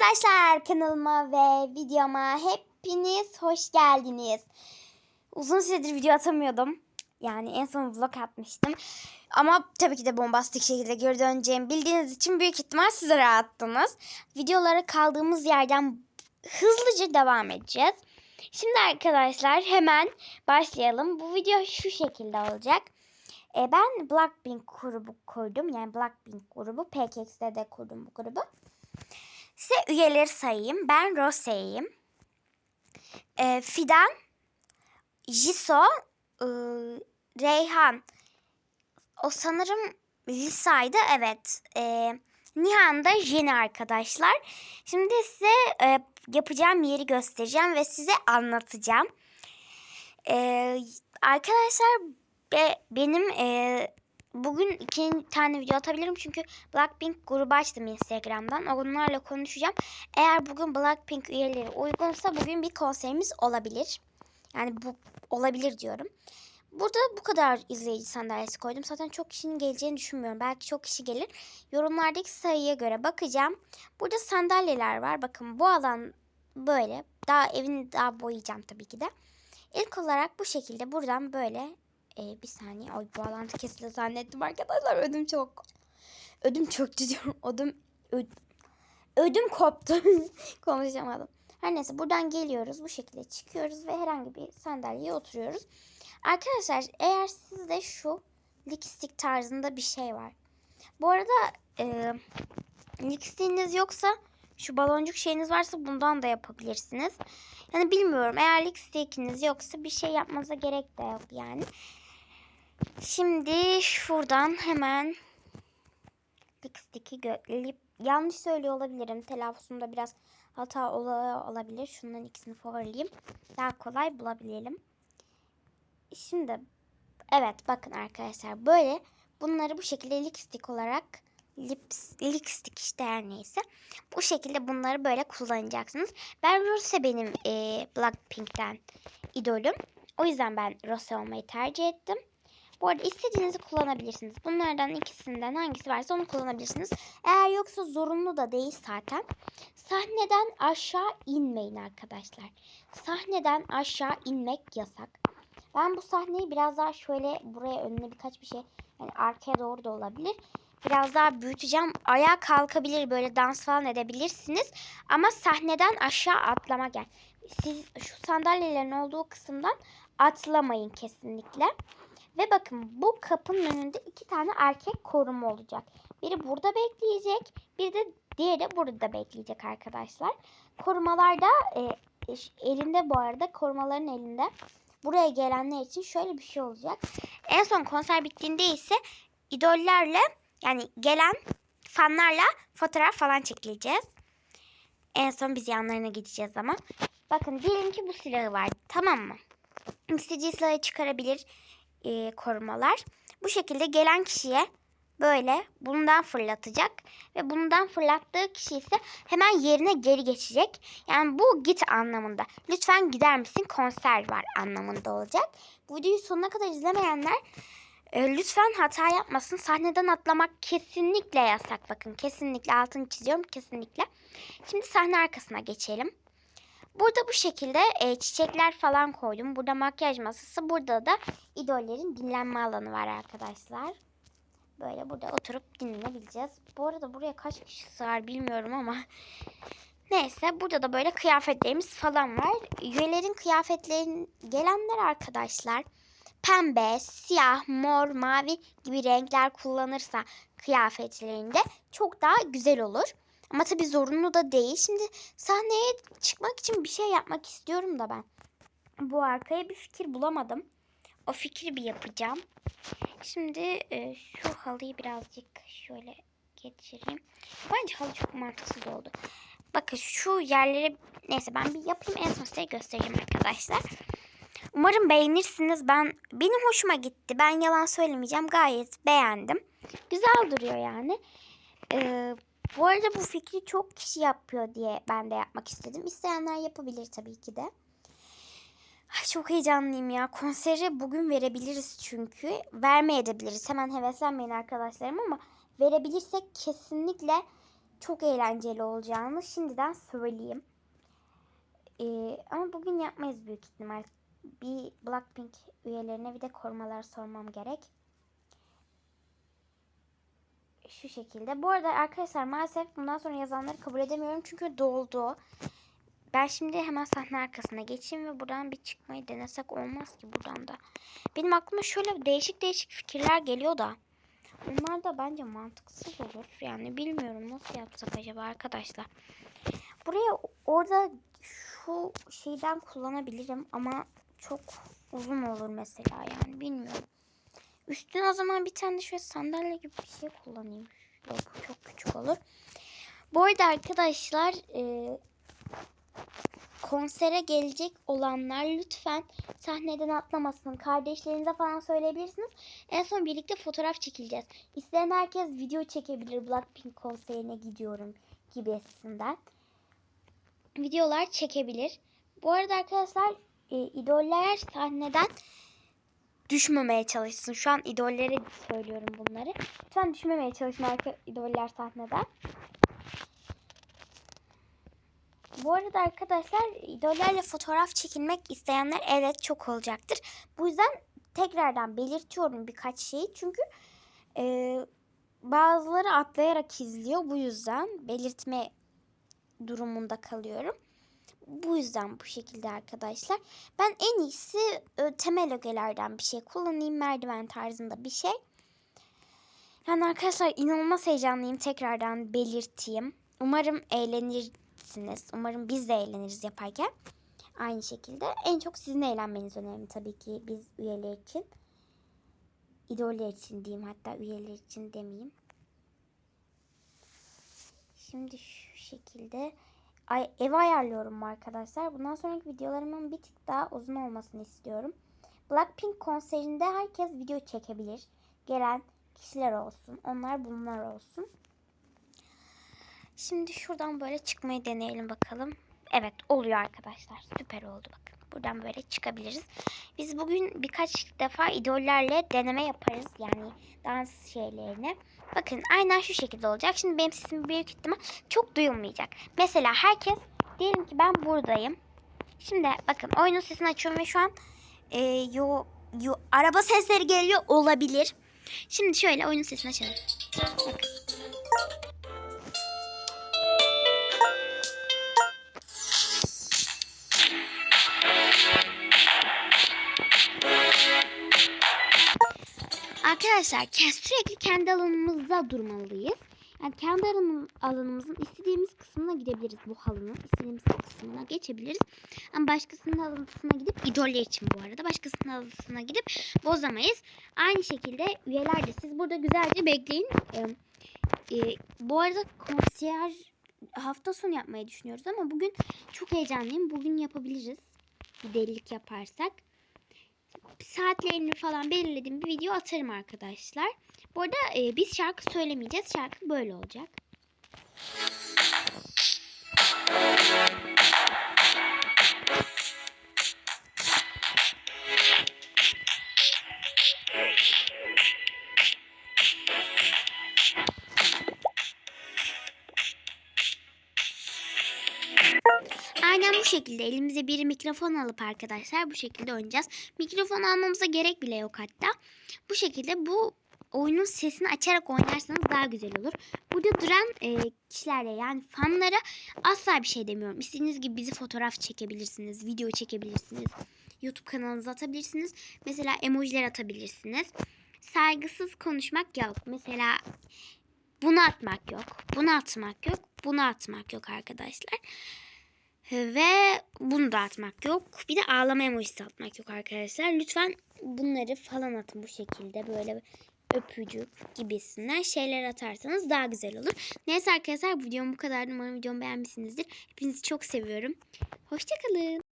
Arkadaşlar kanalıma ve videoma hepiniz hoş geldiniz. Uzun süredir video atamıyordum. Yani en son vlog atmıştım. Ama tabii ki de bombastik şekilde geri döneceğim bildiğiniz için büyük ihtimal size rahattınız. Videolara kaldığımız yerden hızlıca devam edeceğiz. Şimdi arkadaşlar hemen başlayalım. Bu video şu şekilde olacak. E, ben Blackpink grubu kurdum. Yani Blackpink grubu. PKX'de de kurdum bu grubu. Size üyeleri sayayım. Ben Rose'yim. E, Fidan, Jisoo, e, Reyhan. O sanırım Lisa'ydı. Evet. E, Nihan da Jenny arkadaşlar. Şimdi size e, yapacağım yeri göstereceğim ve size anlatacağım. E, arkadaşlar be, benim e, bugün iki tane video atabilirim çünkü Blackpink grubu açtım Instagram'dan. Onlarla konuşacağım. Eğer bugün Blackpink üyeleri uygunsa bugün bir konserimiz olabilir. Yani bu olabilir diyorum. Burada bu kadar izleyici sandalyesi koydum. Zaten çok kişinin geleceğini düşünmüyorum. Belki çok kişi gelir. Yorumlardaki sayıya göre bakacağım. Burada sandalyeler var. Bakın bu alan böyle. Daha evini daha boyayacağım tabii ki de. İlk olarak bu şekilde buradan böyle e, bir saniye. Oy bağlantı kesildi zannettim arkadaşlar. Ödüm çok. Ödüm çöktü diyorum. Ödüm ö, ödüm koptu. Konuşamadım. Her neyse buradan geliyoruz. Bu şekilde çıkıyoruz ve herhangi bir sandalyeye oturuyoruz. Arkadaşlar eğer sizde şu lipstick tarzında bir şey var. Bu arada e, lipstick'iniz yoksa şu baloncuk şeyiniz varsa bundan da yapabilirsiniz. Yani bilmiyorum eğer lipstick'iniz yoksa bir şey yapmanıza gerek de yok yani. Şimdi şuradan hemen lipstick'i lip, yanlış söylüyor olabilirim. Telaffuzumda biraz hata olabilir. Şunların ikisini favorileyim. Daha kolay bulabilelim. Şimdi evet bakın arkadaşlar böyle bunları bu şekilde lipstick olarak lips, lipstick işte her neyse. Bu şekilde bunları böyle kullanacaksınız. Ben Rose benim e, Blackpink'ten idolüm. O yüzden ben Rose olmayı tercih ettim. Bu arada istediğinizi kullanabilirsiniz. Bunlardan ikisinden hangisi varsa onu kullanabilirsiniz. Eğer yoksa zorunlu da değil zaten. Sahneden aşağı inmeyin arkadaşlar. Sahneden aşağı inmek yasak. Ben bu sahneyi biraz daha şöyle buraya önüne birkaç bir şey yani arkaya doğru da olabilir. Biraz daha büyüteceğim. Ayağa kalkabilir böyle dans falan edebilirsiniz. Ama sahneden aşağı atlamak yani. Siz şu sandalyelerin olduğu kısımdan atlamayın kesinlikle. Ve bakın bu kapının önünde iki tane erkek koruma olacak. Biri burada bekleyecek. Bir de diğeri burada bekleyecek arkadaşlar. Korumalar da e, elinde bu arada korumaların elinde. Buraya gelenler için şöyle bir şey olacak. En son konser bittiğinde ise idollerle yani gelen fanlarla fotoğraf falan çekileceğiz. En son biz yanlarına gideceğiz ama. Bakın diyelim ki bu silahı var. Tamam mı? İstediği silahı çıkarabilir e, korumalar. Bu şekilde gelen kişiye böyle bundan fırlatacak ve bundan fırlattığı kişi ise hemen yerine geri geçecek. Yani bu git anlamında. Lütfen gider misin konser var anlamında olacak. Bu videoyu sonuna kadar izlemeyenler e, lütfen hata yapmasın. Sahneden atlamak kesinlikle yasak. Bakın kesinlikle altını çiziyorum kesinlikle. Şimdi sahne arkasına geçelim. Burada bu şekilde e, çiçekler falan koydum. Burada makyaj masası. Burada da idollerin dinlenme alanı var arkadaşlar. Böyle burada oturup dinlenebileceğiz. Bu arada buraya kaç kişi sığar bilmiyorum ama. Neyse burada da böyle kıyafetlerimiz falan var. Üyelerin kıyafetlerin gelenler arkadaşlar pembe, siyah, mor, mavi gibi renkler kullanırsa kıyafetlerinde çok daha güzel olur. Ama tabii zorunlu da değil. Şimdi sahneye çıkmak için bir şey yapmak istiyorum da ben. Bu arkaya bir fikir bulamadım. O fikri bir yapacağım. Şimdi e, şu halıyı birazcık şöyle geçireyim. Bence halı çok mantıksız oldu. Bakın şu yerleri neyse ben bir yapayım en son size göstereceğim arkadaşlar. Umarım beğenirsiniz. Ben benim hoşuma gitti. Ben yalan söylemeyeceğim. Gayet beğendim. Güzel duruyor yani. Ee, bu arada bu fikri çok kişi yapıyor diye ben de yapmak istedim. İsteyenler yapabilir tabii ki de. Ay çok heyecanlıyım ya. Konseri bugün verebiliriz çünkü. Vermeyebiliriz. Hemen heveslenmeyin arkadaşlarım ama verebilirsek kesinlikle çok eğlenceli olacağını şimdiden söyleyeyim. Ee, ama bugün yapmayız büyük ihtimal. Bir Blackpink üyelerine bir de korumalar sormam gerek. Şu şekilde. Bu arada arkadaşlar maalesef bundan sonra yazanları kabul edemiyorum. Çünkü doldu. Ben şimdi hemen sahne arkasına geçeyim ve buradan bir çıkmayı denesek olmaz ki buradan da. Benim aklıma şöyle değişik değişik fikirler geliyor da. Bunlar da bence mantıksız olur. Yani bilmiyorum nasıl yapsak acaba arkadaşlar. Buraya orada şu şeyden kullanabilirim ama çok uzun olur mesela yani bilmiyorum. Üstüne o zaman bir tane de şöyle sandalye gibi bir şey kullanayım. Yok çok küçük olur. Bu arada arkadaşlar e, konsere gelecek olanlar lütfen sahneden atlamasın. Kardeşlerinize falan söyleyebilirsiniz. En son birlikte fotoğraf çekileceğiz. İsteyen herkes video çekebilir. Blackpink konserine gidiyorum gibisinden. Videolar çekebilir. Bu arada arkadaşlar e, idoller sahneden düşmemeye çalışsın. Şu an idollere söylüyorum bunları. Lütfen düşmemeye çalışın arka idoller sahneden. Bu arada arkadaşlar idollerle fotoğraf çekilmek isteyenler evet çok olacaktır. Bu yüzden tekrardan belirtiyorum birkaç şeyi. Çünkü e, bazıları atlayarak izliyor. Bu yüzden belirtme durumunda kalıyorum. Bu yüzden bu şekilde arkadaşlar. Ben en iyisi e, temel ögelerden bir şey kullanayım. Merdiven tarzında bir şey. Yani arkadaşlar inanılmaz heyecanlıyım. Tekrardan belirteyim. Umarım eğlenirsiniz. Umarım biz de eğleniriz yaparken. Aynı şekilde en çok sizin eğlenmeniz önemli tabii ki biz üyeler için. İdoller için diyeyim hatta üyeler için demeyeyim. Şimdi şu şekilde ay, ev ayarlıyorum arkadaşlar. Bundan sonraki videolarımın bir tık daha uzun olmasını istiyorum. Blackpink konserinde herkes video çekebilir. Gelen kişiler olsun. Onlar bunlar olsun. Şimdi şuradan böyle çıkmayı deneyelim bakalım. Evet oluyor arkadaşlar. Süper oldu bakın. Buradan böyle çıkabiliriz. Biz bugün birkaç defa idollerle deneme yaparız. Yani dans şeylerini. Bakın aynen şu şekilde olacak. Şimdi benim sesim büyük ihtimal çok duyulmayacak. Mesela herkes diyelim ki ben buradayım. Şimdi bakın oyunun sesini açıyorum ve şu an e, yo, yo, araba sesleri geliyor olabilir. Şimdi şöyle oyunun sesini açalım. Bakın. Arkadaşlar sürekli kendi alanımızda durmalıyız. Yani kendi alanım- alanımızın istediğimiz kısmına gidebiliriz bu halının. istediğimiz kısmına geçebiliriz. Ama başkasının alanına gidip idoller için bu arada. Başkasının alanına gidip bozamayız. Aynı şekilde üyeler de siz burada güzelce bekleyin. Ee, e, bu arada konser hafta sonu yapmayı düşünüyoruz ama bugün çok heyecanlıyım. Bugün yapabiliriz. Bir delilik yaparsak saatlerini falan belirlediğim bir video atarım arkadaşlar. Bu arada e, biz şarkı söylemeyeceğiz. Şarkı böyle olacak. Aynen bu şekilde elimize bir mikrofon alıp arkadaşlar bu şekilde oynayacağız. Mikrofon almamıza gerek bile yok hatta. Bu şekilde bu oyunun sesini açarak oynarsanız daha güzel olur. Burada duran e, kişilerle yani fanlara asla bir şey demiyorum. İstediğiniz gibi bizi fotoğraf çekebilirsiniz, video çekebilirsiniz. YouTube kanalınıza atabilirsiniz. Mesela emojiler atabilirsiniz. Saygısız konuşmak yok. Mesela bunu atmak yok. Bunu atmak yok. Bunu atmak yok arkadaşlar. Ve bunu da atmak yok. Bir de ağlama emojisi atmak yok arkadaşlar. Lütfen bunları falan atın bu şekilde. Böyle öpücük gibisinden şeyler atarsanız daha güzel olur. Neyse arkadaşlar videom bu kadar. Umarım videomu beğenmişsinizdir. Hepinizi çok seviyorum. Hoşçakalın.